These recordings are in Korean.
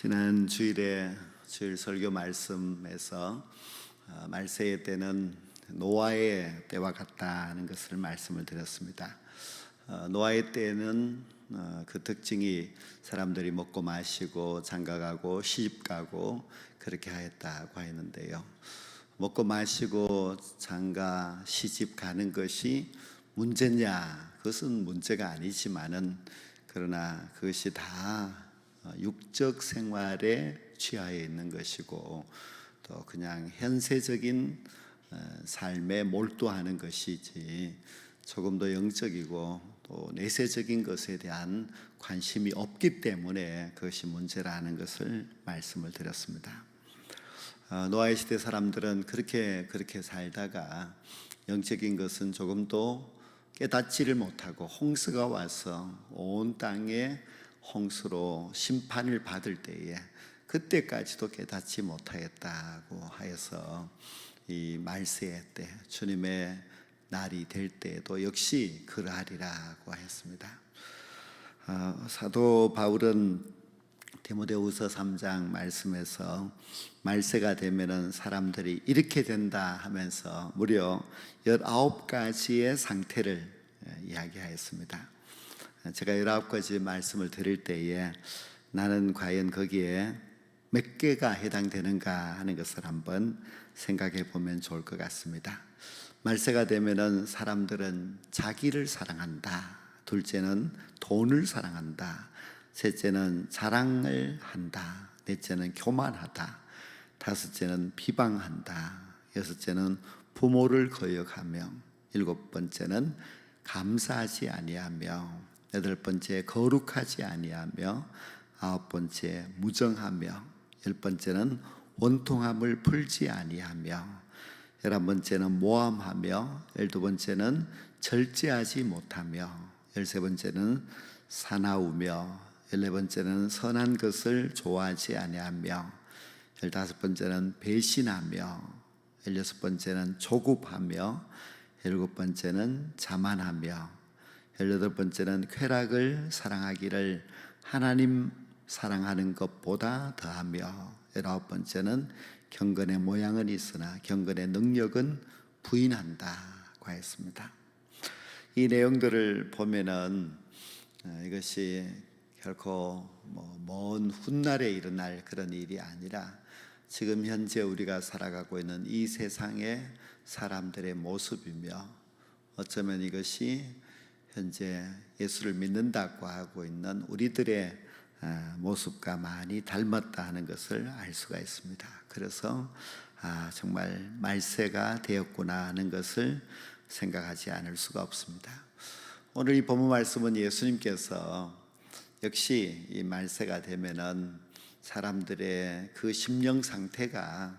지난 주일에 주일 설교 말씀에서 어, 말세의 때는 노아의 때와 같다는 것을 말씀을 드렸습니다. 어, 노아의 때는 어, 그 특징이 사람들이 먹고 마시고 장가가고 시집가고 그렇게 하였다고 했는데요. 먹고 마시고 장가 시집 가는 것이 문제냐? 그것은 문제가 아니지만은 그러나 그것이 다 어, 육적 생활에 취하여 있는 것이고 또 그냥 현세적인 어, 삶에 몰두하는 것이지 조금 더 영적이고 또 내세적인 것에 대한 관심이 없기 때문에 그것이 문제라는 것을 말씀을 드렸습니다. 어, 노아의 시대 사람들은 그렇게 그렇게 살다가 영적인 것은 조금 더 깨닫지를 못하고 홍수가 와서 온 땅에 홍수로 심판을 받을 때에 그때까지도 깨닫지 못하였다고 하여서 이 말세의 때 주님의 날이 될 때에도 역시 그러하리라고 하였습니다. 어, 사도 바울은 디모데후서 3장 말씀에서 말세가 되면은 사람들이 이렇게 된다 하면서 무려 19가지의 상태를 예, 이야기하였습니다. 제가 19가지 말씀을 드릴 때에 나는 과연 거기에 몇 개가 해당되는가 하는 것을 한번 생각해 보면 좋을 것 같습니다. 말세가 되면은 사람들은 자기를 사랑한다. 둘째는 돈을 사랑한다. 셋째는 자랑을 한다. 넷째는 교만하다. 다섯째는 비방한다. 여섯째는 부모를 거역하며 일곱 번째는 감사하지 아니하며 여덟 번째 거룩하지 아니하며 아홉 번째 무정하며 열 번째는 원통함을 풀지 아니하며 열한 번째는 모함하며 열두 번째는 절제하지 못하며 열세 번째는 사나우며 열네 번째는 선한 것을 좋아하지 아니하며 열다섯 번째는 배신하며 열여섯 번째는 조급하며 열일곱 번째는 자만하며 열여덟 번째는 쾌락을 사랑하기를 하나님 사랑하는 것보다 더하며 열아홉 번째는 경건의 모양은 있으나 경건의 능력은 부인한다고 했습니다. 이 내용들을 보면은 어, 이것이 결코 뭐먼 훗날에 일어날 그런 일이 아니라 지금 현재 우리가 살아가고 있는 이 세상의 사람들의 모습이며 어쩌면 이것이 현재 예수를 믿는다고 하고 있는 우리들의 아, 모습과 많이 닮았다 하는 것을 알 수가 있습니다. 그래서 아, 정말 말세가 되었구나 하는 것을 생각하지 않을 수가 없습니다. 오늘 이 본문 말씀은 예수님께서 역시 이 말세가 되면은 사람들의 그 심령 상태가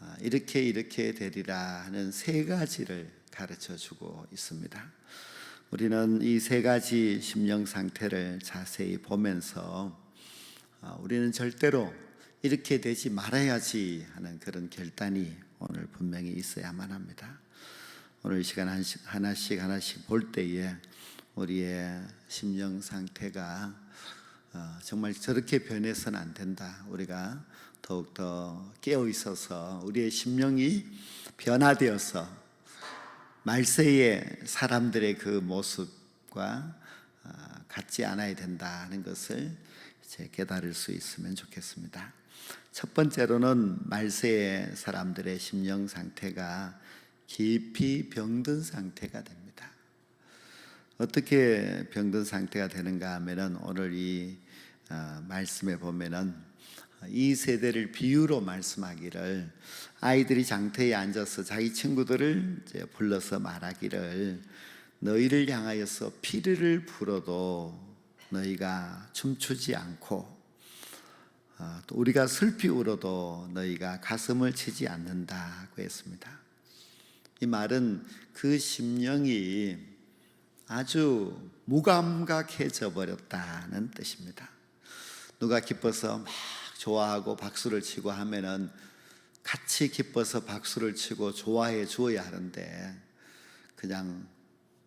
아, 이렇게 이렇게 되리라 하는 세 가지를 가르쳐 주고 있습니다. 우리는 이 세 가지 심령 상태를 자세히 보면서 아, 우리는 절대로 이렇게 되지 말아야지 하는 그런 결단이 오늘 분명히 있어야만 합니다. 오늘 이 시간 하나씩 하나씩 볼 때에 우리의 심령 상태가 어, 정말 저렇게 변해서는 안 된다. 우리가 더욱더 깨어 있어서 우리의 심령이 변화되어서 말세의 사람들의 그 모습과 어, 같지 않아야 된다는 것을 이제 깨달을 수 있으면 좋겠습니다. 첫 번째로는 말세의 사람들의 심령 상태가 깊이 병든 상태가 됩니다. 어떻게 병든 상태가 되는가 하면은 오늘 이 어, 말씀에 보면은 이 세대를 비유로 말씀하기를 아이들이 장터에 앉아서 자기 친구들을 불러서 말하기를 너희를 향하여서 피리를 불어도 너희가 춤추지 않고 어, 또 우리가 슬피 울어도 너희가 가슴을 치지 않는다고 했습니다. 이 말은 그 심령이 아주 무감각해져 버렸다는 뜻입니다. 누가 기뻐서 막 좋아하고 박수를 치고 하면은 같이 기뻐서 박수를 치고 좋아해 주어야 하는데 그냥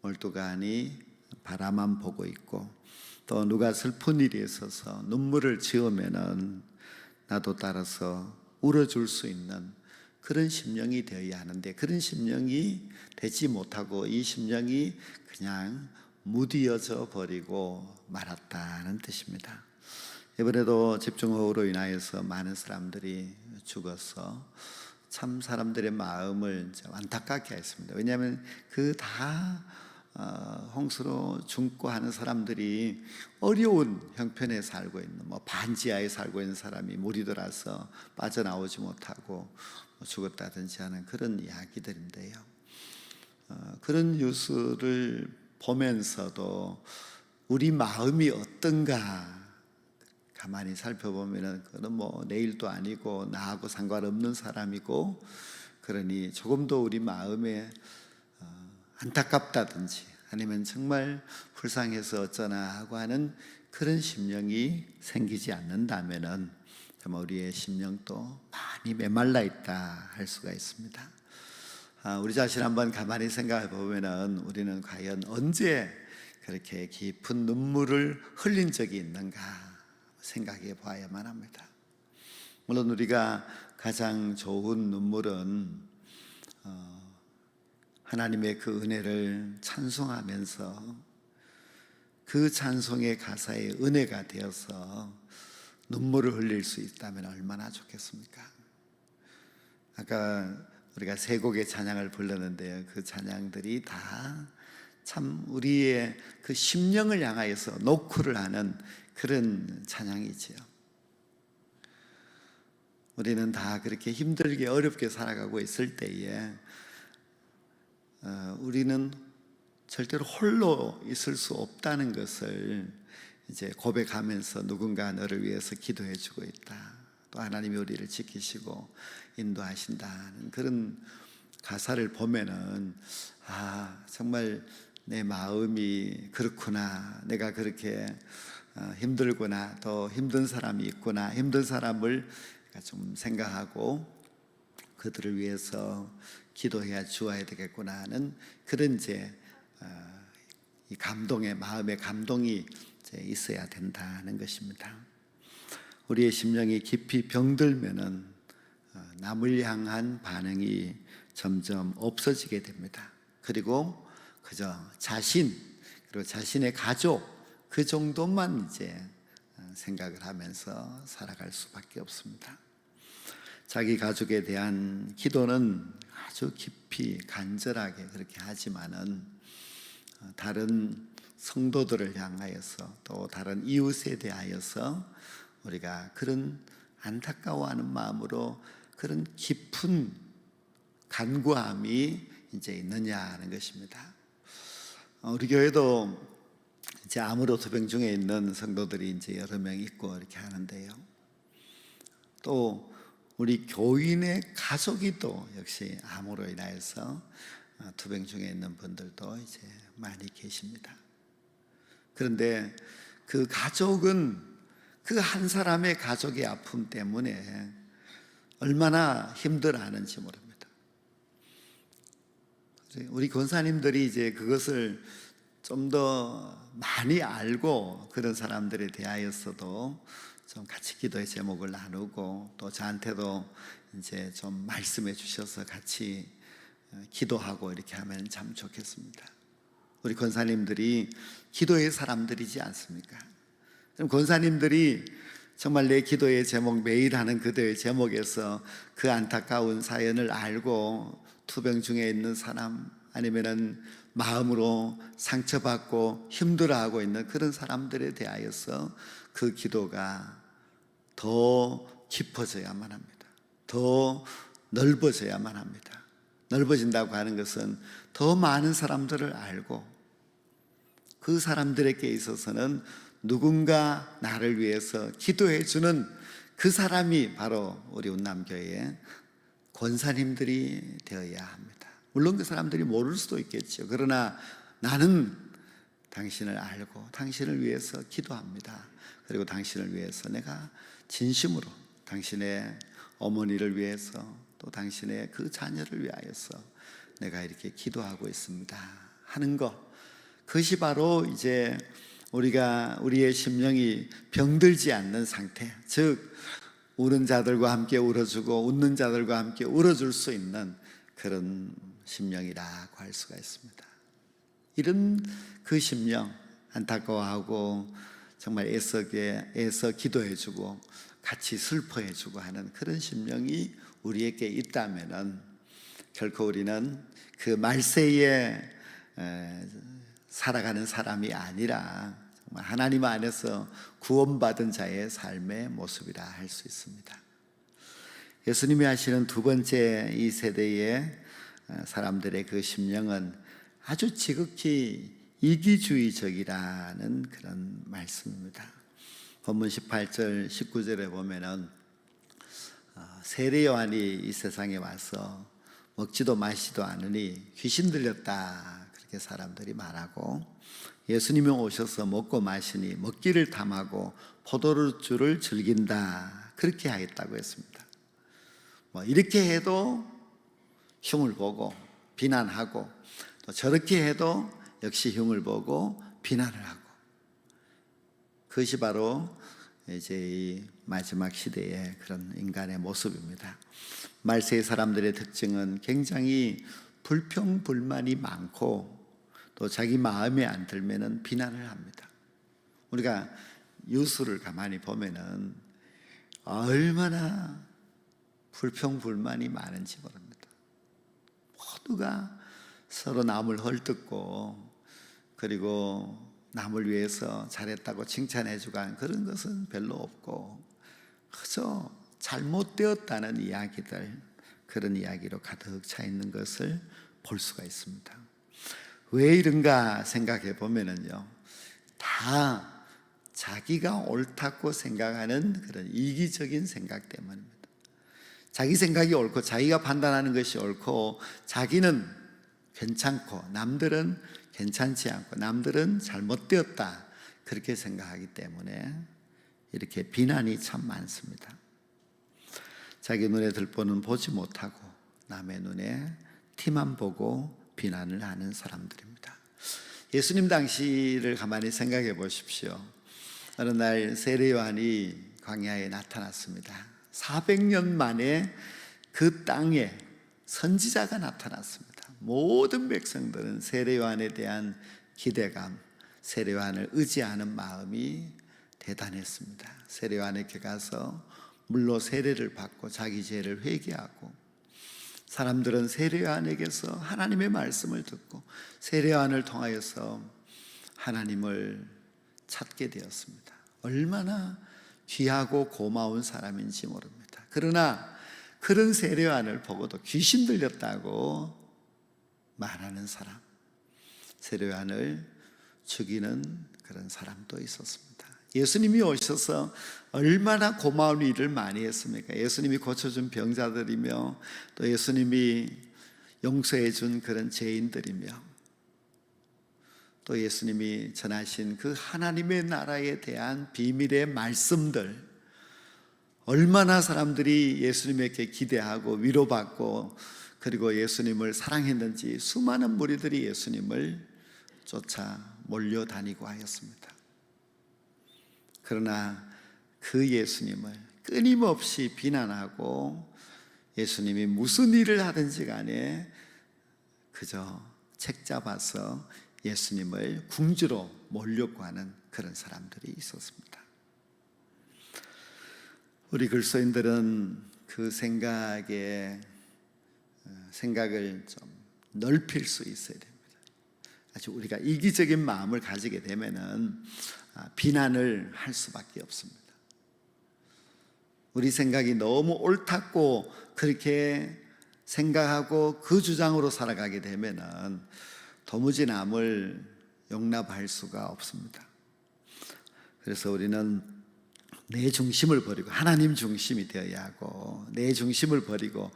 멀뚱하니 바라만 보고 있고 또 누가 슬픈 일이 있어서 눈물을 지으면은 나도 따라서 울어줄 수 있는 그런 심령이 되어야 하는데 그런 심령이 되지 못하고 이 심령이 그냥 무디어져 버리고 말았다는 뜻입니다. 이번에도 집중호우로 인하여서 많은 사람들이 죽어서 참 사람들의 마음을 좀 안타깝게 했습니다. 왜냐하면 그다 어, 홍수로 죽고 하는 사람들이 어려운 형편에 살고 있는 뭐 반지하에 살고 있는 사람이 물이 들어서 빠져나오지 못하고 뭐 죽었다든지 하는 그런 이야기들인데요. 어, 그런 뉴스를 보면서도 우리 마음이 어떤가 가만히 살펴보면은 그는 뭐 내일도 아니고 나하고 상관없는 사람이고 그러니 조금 더 우리 마음에 어, 안타깝다든지 아니면 정말 불쌍해서 어쩌나 하고 하는 그런 심령이 생기지 않는다면은 정말 우리의 심령도 많이 메말라 있다 할 수가 있습니다. 아, 우리 자신 한번 가만히 생각해 보면은 우리는 과연 언제 그렇게 깊은 눈물을 흘린 적이 있는가 생각해 봐야만 합니다. 물론 우리가 가장 좋은 눈물은 어, 하나님의 그 은혜를 찬송하면서 그 찬송의 가사에 은혜가 되어서 눈물을 흘릴 수 있다면 얼마나 좋겠습니까? 아까 우리가 세 곡의 찬양을 불렀는데요. 그 찬양들이 다 참 우리의 그 심령을 향하여서 노크를 하는 그런 찬양이지요. 우리는 다 그렇게 힘들게 어렵게 살아가고 있을 때에 어, 우리는 절대로 홀로 있을 수 없다는 것을 이제 고백하면서 누군가 너를 위해서 기도해 주고 있다. 또 하나님이 우리를 지키시고 인도하신다는 그런 가사를 보면은 아 정말 내 마음이 그렇구나 내가 그렇게 어, 힘들구나 더 힘든 사람이 있구나 힘든 사람을 좀 생각하고 그들을 위해서 기도해야 주어야 되겠구나 하는 그런 이제 어, 이 감동의 마음의 감동이 있어야 된다는 것입니다. 우리의 심령이 깊이 병들면은 어, 남을 향한 반응이 점점 없어지게 됩니다. 그리고 그저 자신 그리고 자신의 가족 그 정도만 이제 어, 생각을 하면서 살아갈 수밖에 없습니다. 자기 가족에 대한 기도는 아주 깊이 간절하게 그렇게 하지만은 어, 다른 성도들을 향하여서 또 다른 이웃에 대하여서 우리가 그런 안타까워하는 마음으로 그런 깊은 간구함이 이제 있느냐 하는 것입니다. 어, 우리 교회도 이제 아무로 투병 중에 있는 성도들이 이제 여러 명 있고 이렇게 하는데요. 또 우리 교인의 가족이 또 역시 암으로 인하여서 어, 투병 중에 있는 분들도 이제 많이 계십니다. 그런데 그 가족은 그 한 사람의 가족의 아픔 때문에 얼마나 힘들어 하는지 모릅니다. 우리 권사님들이 이제 그것을 좀 더 많이 알고 그런 사람들에 대하여서도 좀 같이 기도의 제목을 나누고 또 저한테도 이제 좀 말씀해 주셔서 같이 어, 기도하고 이렇게 하면 참 좋겠습니다. 우리 권사님들이 기도의 사람들이지 않습니까? 그럼 권사님들이 정말 내 기도의 제목 매일 하는 그대의 제목에서 그 안타까운 사연을 알고 투병 중에 있는 사람 아니면은 마음으로 상처받고 힘들어하고 있는 그런 사람들에 대하여서 그 기도가 더 깊어져야만 합니다. 더 넓어져야만 합니다. 넓어진다고 하는 것은 더 많은 사람들을 알고 그 사람들에게 있어서는 누군가 나를 위해서 기도해 주는 그 사람이 바로 우리 운남교회의 권사님들이 되어야 합니다. 물론 그 사람들이 모를 수도 있겠죠. 그러나 나는 당신을 알고 당신을 위해서 기도합니다. 그리고 당신을 위해서 내가 진심으로 당신의 어머니를 위해서 또 당신의 그 자녀를 위하여서 내가 이렇게 기도하고 있습니다. 하는 것. 그것이 바로 이제 우리가 우리의 심령이 병들지 않는 상태, 즉 우는 자들과 함께 울어주고 웃는 자들과 함께 울어줄 수 있는 그런 심령이라고 할 수가 있습니다. 이런 그 심령 안타까워하고 정말 애석에 애써 기도해주고 같이 슬퍼해주고 하는 그런 심령이 우리에게 있다면은 결코 우리는 그 말세에 에, 살아가는 사람이 아니라 하나님 안에서 구원받은 자의 삶의 모습이라 할 수 있습니다. 예수님이 하시는 두 번째 이 세대의 어, 사람들의 그 심령은 아주 지극히 이기주의적이라는 그런 말씀입니다. 본문 18절 19절에 보면은 어, 세례 요한이 이 세상에 와서 먹지도 마시도 않으니 귀신 들렸다 그렇게 사람들이 말하고 예수님이 오셔서 먹고 마시니 먹기를 탐하고 포도주를 즐긴다 그렇게 하였다고 했습니다. 뭐 이렇게 해도 흉을 보고 비난하고 또 저렇게 해도 역시 흉을 보고 비난을 하고 그것이 바로 이제 이 마지막 시대의 그런 인간의 모습입니다. 말세의 사람들의 특징은 굉장히 불평불만이 많고 또 자기 마음에 안 들면은 비난을 합니다. 우리가 뉴스를 가만히 보면은 얼마나 불평불만이 많은지 모릅니다. 모두가 서로 남을 헐뜯고 그리고 남을 위해서 잘했다고 칭찬해 주고 하는 그런 것은 별로 없고 그저 잘못되었다는 이야기들 그런 이야기로 가득 차 있는 것을 볼 수가 있습니다. 왜 이런가 생각해 보면은요, 다 자기가 옳다고 생각하는 그런 이기적인 생각 때문입니다. 자기 생각이 옳고 자기가 판단하는 것이 옳고 자기는 괜찮고 남들은 괜찮지 않고 남들은 잘못되었다 그렇게 생각하기 때문에 이렇게 비난이 참 많습니다. 자기 눈에 들보는 보지 못하고 남의 눈에 티만 보고 비난을 하는 사람들입니다. 예수님 당시를 가만히 생각해 보십시오. 어느 날 세례 요한이 광야에 나타났습니다. 400년 만에 그 땅에 선지자가 나타났습니다. 모든 백성들은 세례 요한에 대한 기대감, 세례 요한을 의지하는 마음이 대단했습니다. 세례 요한에게 가서 물로 세례를 받고 자기 죄를 회개하고 사람들은 세례 요한에게서 하나님의 말씀을 듣고 세례 요한을 통하여서 하나님을 찾게 되었습니다. 얼마나 귀하고 고마운 사람인지 모릅니다. 그러나 그런 세례 요한을 보고도 귀신 들렸다고 말하는 사람, 세례 요한을 죽이는 그런 사람도 있었습니다. 예수님이 오셔서 얼마나 고마운 일을 많이 했습니까? 예수님이 고쳐준 병자들이며 또 예수님이 용서해 준 그런 죄인들이며 또 예수님이 전하신 그 하나님의 나라에 대한 비밀의 말씀들 얼마나 사람들이 예수님에게 기대하고 위로받고 그리고 예수님을 사랑했는지 수많은 무리들이 예수님을 쫓아 몰려다니고 하였습니다. 그러나 그 예수님을 끊임없이 비난하고 예수님이 무슨 일을 하든지 간에 그저 책 잡아서 예수님을 궁지로 몰려고 하는 그런 사람들이 있었습니다. 우리 글소인들은 그 생각에 어, 생각을 좀 넓힐 수 있어야 됩니다. 아주 우리가 이기적인 마음을 가지게 되면은 아, 비난을 할 수밖에 없습니다. 우리 생각이 너무 옳다고 그렇게 생각하고 그 주장으로 살아가게 되면은 도무지 남을 용납할 수가 없습니다. 그래서 우리는 내 중심을 버리고 하나님 중심이 되어야 하고 내 중심을 버리고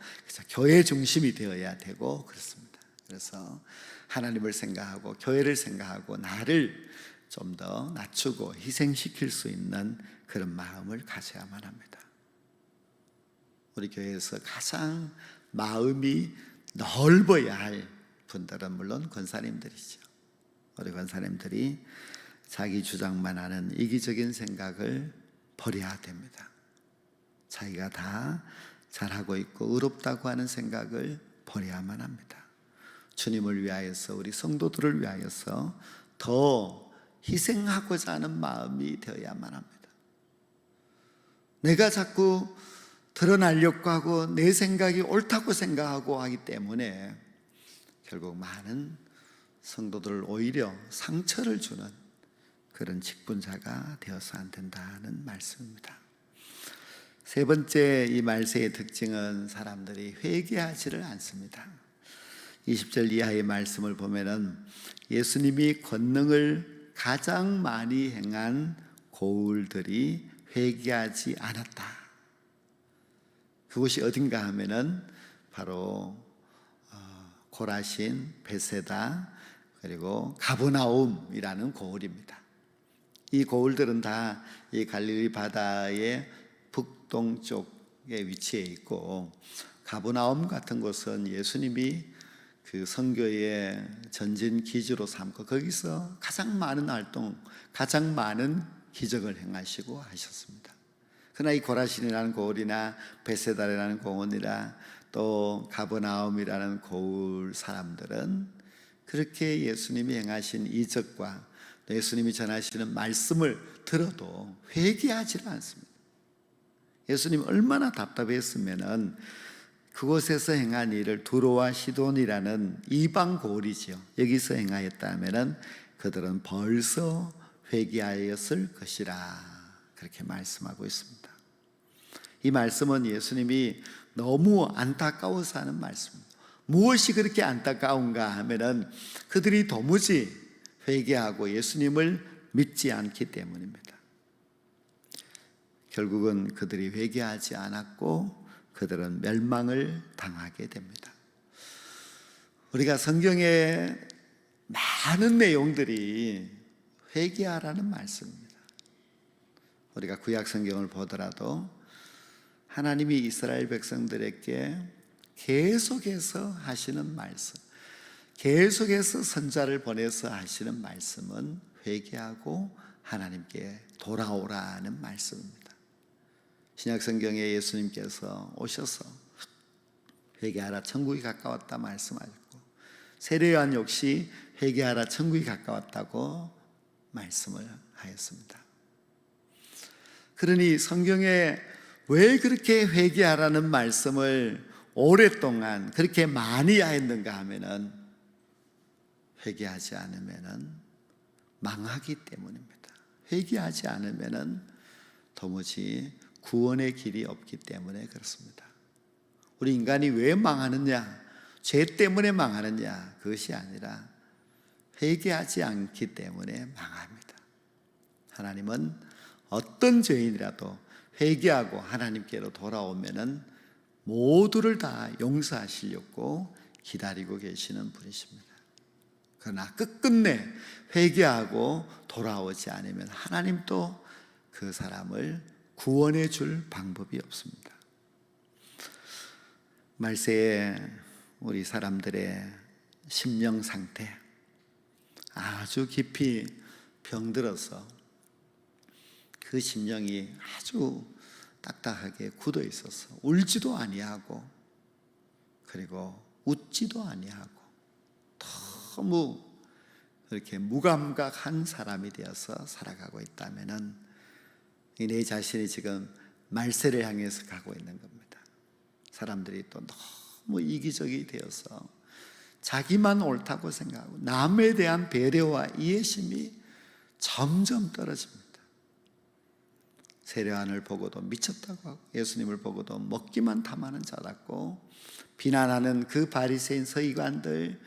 교회 중심이 되어야 되고 그렇습니다. 그래서 하나님을 생각하고 교회를 생각하고 나를 좀 더 낮추고 희생시킬 수 있는 그런 마음을 가져야만 합니다. 우리 교회에서 가장 마음이 넓어야 할 분들은 물론 권사님들이죠. 우리 권사님들이 자기 주장만 하는 이기적인 생각을 버려야 됩니다. 자기가 다 잘하고 있고 의롭다고 하는 생각을 버려야만 합니다. 주님을 위하여서 우리 성도들을 위하여서 더 희생하고자 하는 마음이 되어야만 합니다. 내가 자꾸 드러나려고 하고 내 생각이 옳다고 생각하고 하기 때문에 결국 많은 성도들 오히려 상처를 주는 그런 직분자가 되어서 안 된다는 말씀입니다. 세 번째 이 말세의 특징은 사람들이 회개하지를 않습니다. 20절 이하의 말씀을 보면은 예수님이 권능을 가장 많이 행한 고울들이 회개하지 않았다. 그곳이 어딘가 하면은 바로 어, 고라신, 베세다 그리고 가브나움이라는 고을입니다. 이 고을들은 다 이 갈릴리 바다의 북동쪽에 위치해 있고 가브나움 같은 곳은 예수님이 그 선교의 전진 기지로 삼고 거기서 가장 많은 활동, 가장 많은 기적을 행하시고 하셨습니다. 그러나 이 고라신이라는 고을이나 베세다라는 공원이나 또 가버나움이라는 고을 사람들은 그렇게 예수님이 행하신 이적과 예수님이 전하시는 말씀을 들어도 회개하지 않습니다. 예수님 얼마나 답답했으면은 그곳에서 행한 일을 두로와 시돈이라는 이방 고을이죠. 여기서 행하였다면은 그들은 벌써 회개하였을 것이라 그렇게 말씀하고 있습니다. 이 말씀은 예수님이 너무 안타까워서 하는 말씀입니다. 무엇이 그렇게 안타까운가 하면은 그들이 도무지 회개하고 예수님을 믿지 않기 때문입니다. 결국은 그들이 회개하지 않았고 그들은 멸망을 당하게 됩니다. 우리가 성경의 많은 내용들이 회개하라는 말씀입니다. 우리가 구약 성경을 보더라도 하나님이 이스라엘 백성들에게 계속해서 하시는 말씀, 계속해서 선자를 보내서 하시는 말씀은 회개하고 하나님께 돌아오라는 말씀입니다. 신약 성경에 예수님께서 오셔서 회개하라 천국이 가까웠다 말씀하셨고 세례요한 역시 회개하라 천국이 가까웠다고 말씀을 하였습니다. 그러니 성경에 왜 그렇게 회개하라는 말씀을 오랫동안 그렇게 많이 하였는가 하면은 회개하지 않으면은 망하기 때문입니다. 회개하지 않으면은 도무지 구원의 길이 없기 때문에 그렇습니다. 우리 인간이 왜 망하느냐? 죄 때문에 망하느냐? 그것이 아니라 회개하지 않기 때문에 망합니다. 하나님은 어떤 죄인이라도 회개하고 하나님께로 돌아오면은 모두를 다 용서하시려고 기다리고 계시는 분이십니다. 그러나 끝끝내 회개하고 돌아오지 않으면 하나님도 그 사람을 구원해 줄 방법이 없습니다. 말세에 우리 사람들의 심령 상태 아주 깊이 병들어서 그 심령이 아주 딱딱하게 굳어 있어서 울지도 아니하고 그리고 웃지도 아니하고 너무 그렇게 무감각한 사람이 되어서 살아가고 있다면은 내 자신이 지금 말세를 향해서 가고 있는 겁니다. 사람들이 또 너무 이기적이 되어서 자기만 옳다고 생각하고 남에 대한 배려와 이해심이 점점 떨어집니다. 세례안을 보고도 미쳤다고 하고 예수님을 보고도 먹기만 탐하는 자답고 비난하는 그 바리새인 서기관들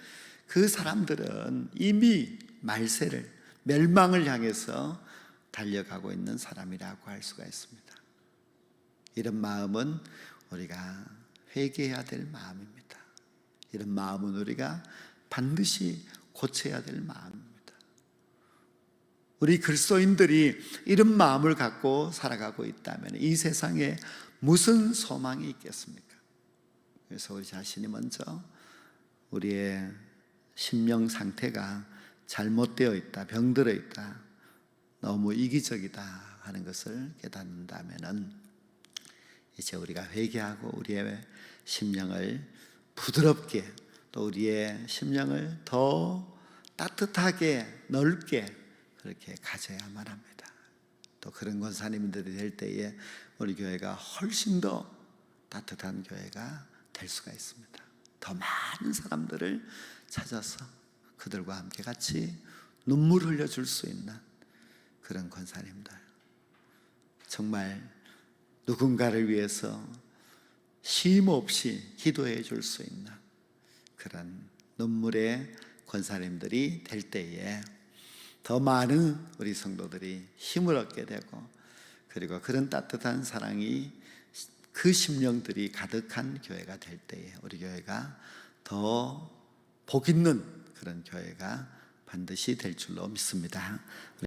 그 사람들은 이미 말세를 멸망을 향해서 달려가고 있는 사람이라고 할 수가 있습니다. 이런 마음은 우리가 회개해야 될 마음입니다. 이런 마음은 우리가 반드시 고쳐야 될 마음입니다. 우리 그리스도인들이 이런 마음을 갖고 살아가고 있다면 이 세상에 무슨 소망이 있겠습니까? 그래서 우리 자신이 먼저 우리의 심령 상태가 잘못되어 있다, 병들어 있다, 너무 이기적이다 하는 것을 깨닫는다면은 이제 우리가 회개하고 우리의 심령을 부드럽게 또 우리의 심령을 더 따뜻하게 넓게 그렇게 가져야만 합니다. 또 그런 권사님들이 될 때에 우리 교회가 훨씬 더 따뜻한 교회가 될 수가 있습니다. 더 많은 사람들을 찾아서 그들과 함께 같이 눈물 흘려줄 수 있는 그런 권사님들. 정말 누군가를 위해서 쉼 없이 기도해 줄 수 있는 그런 눈물의 권사님들이 될 때에 더 많은 우리 성도들이 힘을 얻게 되고 그리고 그런 따뜻한 사랑이 그 심령들이 가득한 교회가 될 때에 우리 교회가 더 복 있는 그런 교회가 반드시 될 줄로 믿습니다.